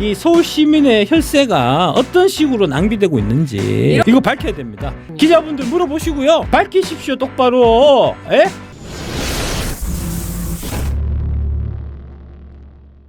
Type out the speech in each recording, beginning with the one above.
이 서울 시민의 혈세가 어떤 식으로 낭비되고 있는지 이거 밝혀야 됩니다. 기자분들 물어보시고요. 밝히십시오 똑바로. 에?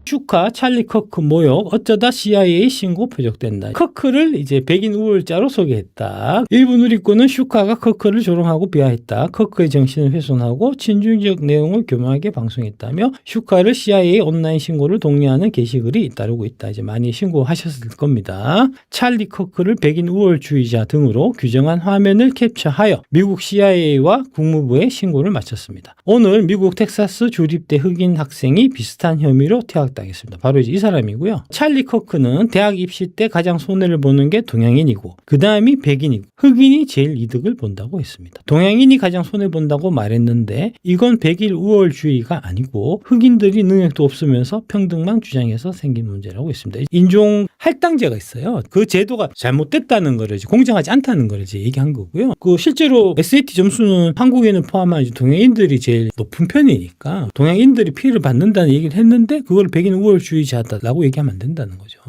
슈카 찰리 커크 모욕 어쩌다 CIA 신고 표적된다. 커크를 이제 백인 우월자로 소개했다. 일부 누리꾼은 슈카가 커크를 조롱하고 비하했다. 커크의 정신을 훼손하고 친중적 내용을 교묘하게 방송했다며 슈카를 CIA 온라인 신고를 독려하는 게시글이 잇따르고 있다. 이제 많이 신고하셨을 겁니다. 찰리 커크를 백인 우월주의자 등으로 규정한 화면을 캡처하여 미국 CIA와 국무부에 신고를 마쳤습니다. 오늘 미국 텍사스 주립대 흑인 학생이 비슷한 혐의로 퇴학 당했습니다. 바로 이제 이 사람이고요. 찰리 커크는 대학 입시 때 가장 손해를 보는 게 동양인이고 그 다음이 백인이고 흑인이 제일 이득을 본다고 했습니다. 동양인이 가장 손해 본다고 말했는데 이건 백일 우월주의가 아니고 흑인들이 능력도 없으면서 평등만 주장해서 생긴 문제라고 했습니다. 인종 할당제가 있어요. 그 제도가 잘못됐다는 거를 공정하지 않다는 거를 얘기한 거고요. 그 실제로 SAT 점수는 한국인을 포함한 동양인들이 제일 높은 편이니까 동양인들이 피해를 받는다는 얘기를 했는데 그걸 백인 우월주의자다라고 얘기하면 안 된다는 거죠.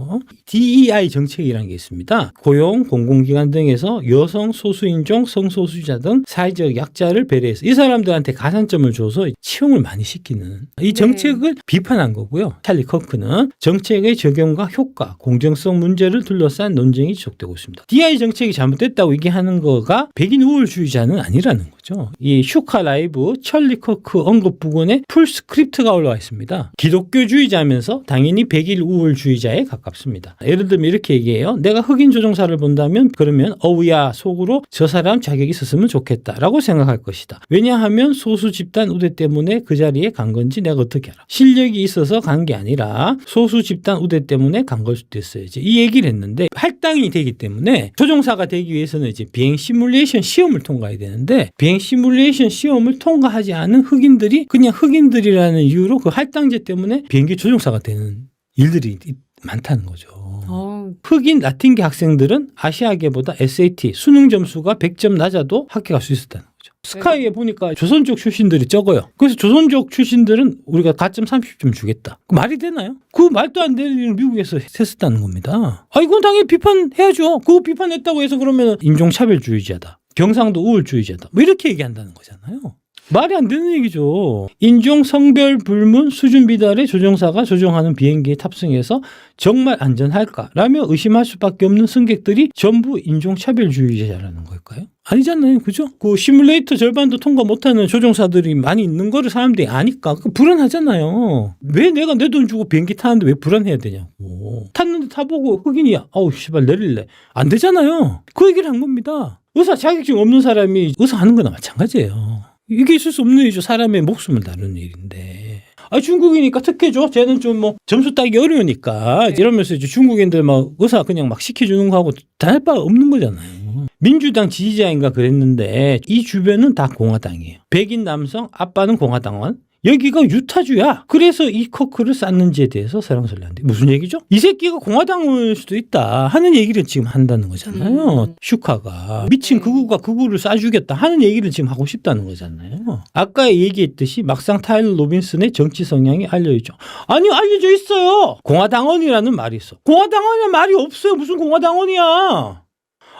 DEI 정책이라는 게 있습니다. 고용, 공공기관 등에서 여성, 소수인종, 성소수자 등 사회적 약자를 배려해서 이 사람들한테 가산점을 줘서 채용을 많이 시키는 이 정책을 비판한 거고요. 찰리 커크는 정책의 적용과 효과, 공정성 문제를 둘러싼 논쟁이 지속되고 있습니다. DI 정책이 잘못됐다고 얘기하는 거가 백인 우월주의자는 아니라는 거죠. 이 슈카 라이브 찰리 커크 언급 부분에 풀 스크립트가 올라와 있습니다. 기독교주의자면서 당연히 백일 우월주의자에 가깝습니다. 예를 들면 이렇게 얘기해요. 내가 흑인 조종사를 본다면 그러면 어우야 속으로 저 사람 자격이 있었으면 좋겠다라고 생각할 것이다. 왜냐하면 소수 집단 우대 때문에 그 자리에 간 건지 내가 어떻게 알아? 실력이 있어서 간 게 아니라 소수 집단 우대 때문에 간 걸 수도 있어요. 이제 이 얘기를 했는데 할당이 되기 때문에 조종사가 되기 위해서는 이제 비행 시뮬레이션 시험을 통과해야 되는데 비행 시뮬레이션 시험을 통과하지 않은 흑인들이 그냥 흑인들이라는 이유로 그 할당제 때문에 비행기 조종사가 되는 일들이 있- 많다는 거죠. 어, 흑인 라틴계 학생들은 아시아계보다 SAT 수능 점수가 100점 낮아도 학교 갈 수 있었다는 거죠. 스카이에 보니까 조선족 출신들이 적어요. 그래서 조선족 출신들은 우리가 가점 30점 주겠다. 그 말이 되나요? 그 말도 안 되는 일을 미국에서 했었다는 겁니다. 아, 이건 당연히 비판해야죠. 그거 비판했다고 해서 그러면 인종차별주의자다. 경상도 우월주의자다. 뭐 이렇게 얘기한다는 거잖아요. 말이 안 되는 얘기죠. 인종, 성별, 불문, 수준 비달의 조종사가 조종하는 비행기에 탑승해서 정말 안전할까 라며 의심할 수밖에 없는 승객들이 전부 인종차별주의자라는 걸까요? 아니잖아요. 그죠? 그 시뮬레이터 절반도 통과 못하는 조종사들이 많이 있는 거를 사람들이 아니까 그 불안하잖아요. 왜 내가 내 돈 주고 비행기 타는데 왜 불안해야 되냐고. 탔는데 타보고 흑인이야. 아우 씨발 내릴래. 안 되잖아요. 그 얘기를 한 겁니다. 의사 자격증 없는 사람이 의사 하는 거나 마찬가지예요. 이게 있을 수 없는 일이죠. 사람의 목숨을 다루는 일인데. 아 중국이니까 특혜죠. 쟤는 좀 뭐 점수 따기 어려우니까 이러면서 이제 중국인들 막 의사 그냥 막 시켜주는 거하고 다를 바가 없는 거잖아요. 민주당 지지자인가 그랬는데 이 주변은 다 공화당이에요. 백인 남성, 아빠는 공화당원. 여기가 유타주야. 그래서 이 커크를 쌓는지에 대해서 설랑설레 한데 무슨 얘기죠? 이 새끼가 공화당일 수도 있다 하는 얘기를 지금 한다는 거잖아요. 음. 슈카가 미친 극우가 극우를 쏴주겠다 하는 얘기를 지금 하고 싶다는 거잖아요. 아까 얘기했듯이 막상 타일러 로빈슨의 정치 성향이 알려있죠. 아니 알려져 있어요. 공화당원이라는 말이 있어. 공화당원이라는 말이 없어요. 무슨 공화당원이야?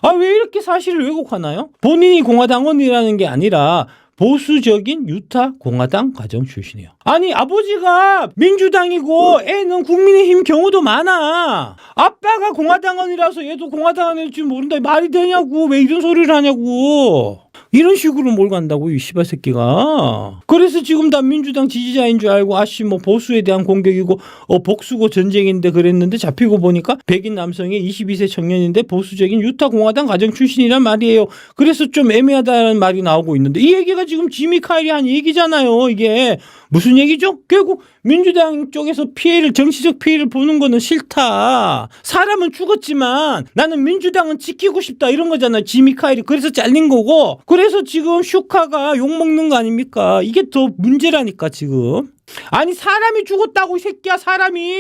아 왜 이렇게 사실을 왜곡하나요? 본인이 공화당원이라는 게 아니라 보수적인 유타 공화당 가정 출신이에요. 아니 아버지가 민주당이고 애는 국민의힘 경우도 많아. 아빠가 공화당원이라서 얘도 공화당원일 줄 모른다. 말이 되냐고 왜 이런 소리를 하냐고. 이런 식으로 몰고 간다고 이 씨발 새끼가. 그래서 지금 다 민주당 지지자인 줄 알고 아씨 뭐 보수에 대한 공격이고 어 복수고 전쟁인데 그랬는데 잡히고 보니까 백인 남성의 22세 청년인데 보수적인 유타 공화당 가정 출신이란 말이에요. 그래서 좀 애매하다는 말이 나오고 있는데 이 얘기가 지금 지미 카일이 한 얘기잖아요. 이게 무슨 얘기죠? 결국 민주당 쪽에서 피해를 정치적 피해를 보는 거는 싫다. 사람은 죽었지만 나는 민주당은 지키고 싶다 이런 거잖아요. 지미 카일이 그래서 잘린 거고 그래서 지금 슈카가 욕 먹는 거 아닙니까? 이게 더 문제라니까 지금. 아니 사람이 죽었다고 이 새끼야 사람이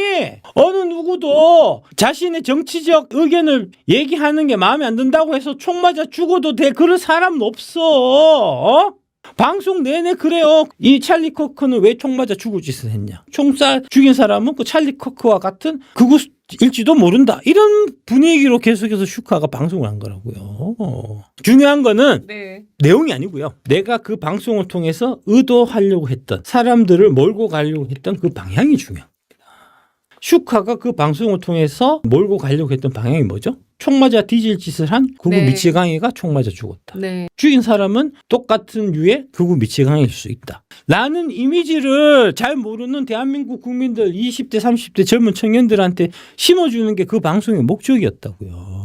어느 누구도 자신의 정치적 의견을 얘기하는 게 마음에 안 든다고 해서 총 맞아 죽어도 돼 그럴 사람은 없어 어? 방송 내내 그래요. 이 찰리 커크는 왜 총 맞아 죽을 짓을 했냐? 총 쏴 죽인 사람은 그 찰리 커크와 같은 극우 일지도 모른다. 이런 분위기로 계속해서 슈카가 방송을 한 거라고요. 중요한 거는 네. 내용이 아니고요. 내가 그 방송을 통해서 의도하려고 했던 사람들을 몰고 가려고 했던 그 방향이 중요합니다. 슈카가 그 방송을 통해서 몰고 가려고 했던 방향이 뭐죠? 총 맞아 뒤질 짓을 한 구구 네. 미치광이가 총 맞아 죽었다. 네. 죽인 사람은 똑같은 유의 극우 미치광일 수 있다. 라는 이미지를 잘 모르는 대한민국 국민들 20대, 30대 젊은 청년들한테 심어주는 게 그 방송의 목적이었다고요.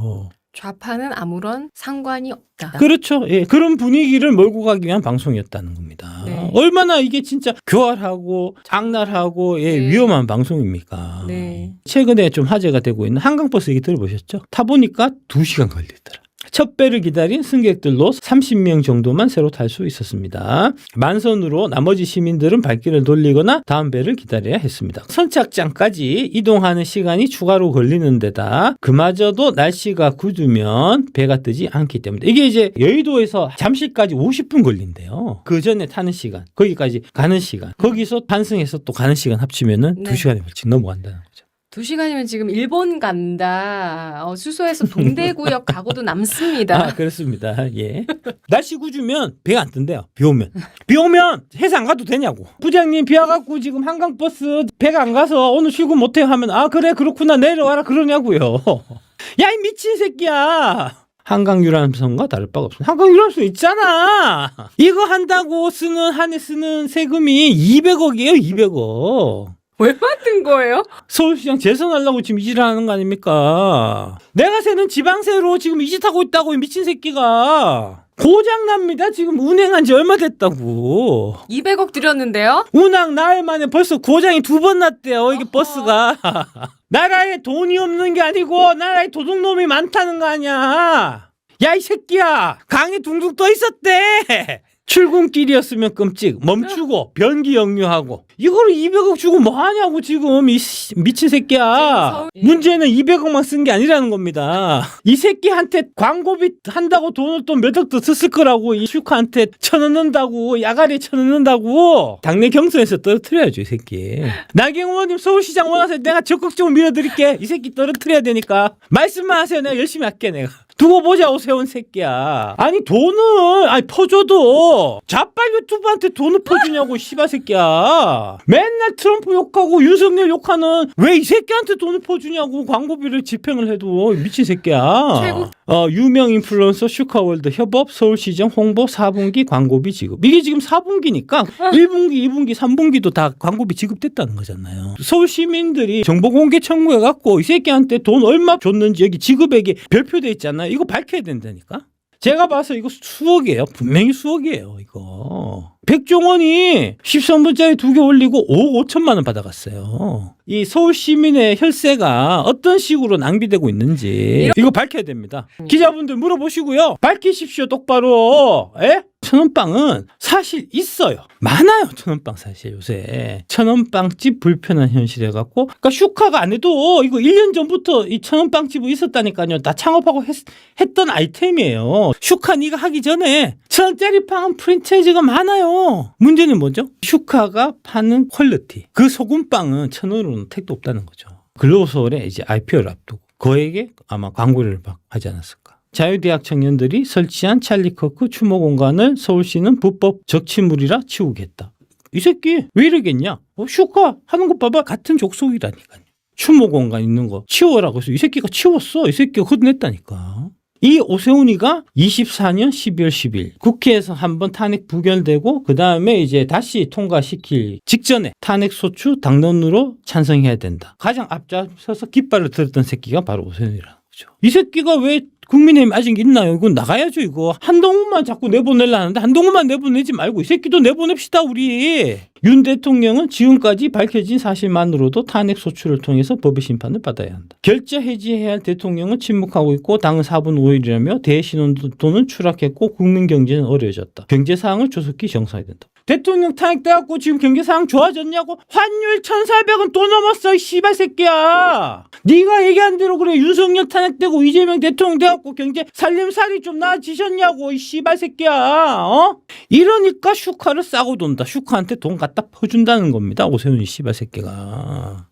좌파는 아무런 상관이 없다. 그렇죠. 예. 그런 분위기를 몰고 가기 위한 방송이었다는 겁니다. 네. 얼마나 이게 진짜 교활하고 장날하고 예, 네. 위험한 방송입니까? 네. 최근에 좀 화제가 되고 있는 한강버스 얘기 들어보셨죠? 타보니까 2시간 걸리더라. 첫 배를 기다린 승객들로 30명 정도만 새로 탈 수 있었습니다. 만선으로 나머지 시민들은 발길을 돌리거나 다음 배를 기다려야 했습니다. 선착장까지 이동하는 시간이 추가로 걸리는 데다 그마저도 날씨가 굳으면 배가 뜨지 않기 때문에 이게 이제 여의도에서 잠실까지 50분 걸린대요. 그 전에 타는 시간, 거기까지 가는 시간, 거기서 환승해서 또 가는 시간 합치면은 네. 2시간이 훨씬 넘어간다는 거죠. 두 시간이면 지금 일본 간다. 어, 수소에서 동대구역 가고도 남습니다. 아, 그렇습니다. 예. 날씨 구주면 배가 안 뜬대요. 비 오면. 비 오면 안 가도 되냐고. 부장님 비 와갖고 지금 한강버스 배가 안 가서 오늘 출근 못해요 하면 아, 그래, 그렇구나. 내려와라. 그러냐고요. 야, 이 미친 새끼야. 한강 유람선과 다를 바가 없습니다. 한강 유람선 있잖아. 이거 한다고 쓰는 한해 쓰는 세금이 200억이에요, 200억. 왜 만든 거예요? 서울시장 재선하려고 지금 이질 하는 거 아닙니까? 내가 새는 지방세로 지금 이짓하고 있다고 이 미친 새끼가 고장납니다. 지금 운행한 지 얼마 됐다고. 200억 들였는데요? 운항 나흘 만에 벌써 고장이 두 번 났대요. 이게 버스가. 나라에 돈이 없는 게 아니고 나라에 도둑놈이 많다는 거 아니야. 야 이 새끼야 강에 둥둥 떠 있었대. 출근길이었으면 끔찍 멈추고 변기 역류하고. 이거를 200억 주고 뭐 하냐고 지금 이 씨- 미친 새끼야. 지금 서울- 예. 문제는 200억만 쓴 게 아니라는 겁니다. 이 새끼한테 광고비 한다고 돈을 또 몇억 더 썼을 거라고 이 슈카한테 쳐넣는다고 야가리 쳐넣는다고. 당내 경선에서 떨어뜨려야죠 이 새끼. 나경원 의원님 서울시장 원하세요? 내가 적극적으로 밀어드릴게. 이 새끼 떨어뜨려야 되니까. 말씀만 하세요. 내가 열심히 할게 내가 두고 보자 오세훈 새끼야. 아니 돈을 아니 퍼줘도. 자빨 유튜브한테 돈을 퍼주냐고 씨발 새끼야. 맨날 트럼프 욕하고 윤석열 욕하는 왜 이 새끼한테 돈을 퍼주냐고 광고비를 집행을 해도 미친 새끼야. 최고. 어, 유명 인플루언서 슈카월드 협업 서울시정 홍보 4분기 광고비 지급. 이게 지금 4분기니까 1분기 2분기 3분기도 다 광고비 지급됐다는 거잖아요. 서울 시민들이 정보 공개 청구해 갖고 이 새끼한테 돈 얼마 줬는지 여기 지급액이 별표돼 있잖아요 이거 밝혀야 된다니까 제가 봐서 이거 수억이에요 분명히 수억이에요 이거 백종원이 13분짜리 두 개 올리고 5억 5천만 원 받아갔어요. 이 서울 시민의 혈세가 어떤 식으로 낭비되고 있는지 이거 밝혀야 됩니다. 기자분들 물어보시고요. 밝히십시오 똑바로. 에? 천원빵은 사실 있어요. 많아요. 천원빵 사실 요새. 천원빵집 불편한 현실 해 갖고 그러니까 슈카가 안 해도 이거 1년 전부터 이 천원빵집이 있었다니까요. 나 창업하고 했, 했던 아이템이에요. 슈카 네가 하기 전에 천원짜리 빵은 프랜차이즈가 많아요. 문제는 뭐죠? 슈카가 파는 퀄리티. 그 소금빵은 천 원으로는 택도 없다는 거죠. 글로소울에 이제 IPO를 앞두고 거에게 아마 광고를 막 하지 않았을까. 자유대학 청년들이 설치한 찰리커크 추모 공간을 서울시는 불법 적치물이라 치우겠다. 이 새끼 왜 이러겠냐? 어, 슈카 하는 거 봐봐 같은 족속이라니까요. 추모 공간 있는 거 치워라고 해서 이 새끼가 치웠어. 이 새끼가 걷어냈다니까. 이 오세훈이가 24년 12월 10일 국회에서 한번 탄핵 부결되고 그 다음에 이제 다시 통과시킬 직전에 탄핵 소추 당론으로 찬성해야 된다. 가장 앞장서서 깃발을 들었던 새끼가 바로 오세훈이라는 거죠. 이 새끼가 왜 국민의힘 아직 있나요? 이건 나가야죠 이거. 한동훈만 자꾸 내보내려 하는데 한동훈만 내보내지 말고 이 새끼도 내보냅시다 우리. 윤 대통령은 지금까지 밝혀진 사실만으로도 탄핵 소추를 통해서 법의 심판을 받아야 한다. 결자 해지해야 할 대통령은 침묵하고 있고 당은 4분 5일이라며 대신혼돈은 추락했고 국민 경제는 어려워졌다. 경제 사항을 조속히 정상화해야 된다. 대통령 탄핵돼갖고 지금 경제 상황 좋아졌냐고? 환율 1,400원 또 넘었어 이 씨발 새끼야. 네가 얘기한 대로 그래 윤석열 탄핵되고 이재명 대통령 돼갖고 경제 살림살이 좀 나아지셨냐고 이 씨발 새끼야. 어? 이러니까 슈카를 싸고 돈다. 슈카한테 돈 갖다 퍼준다는 겁니다. 오세훈 이 씨발 새끼가.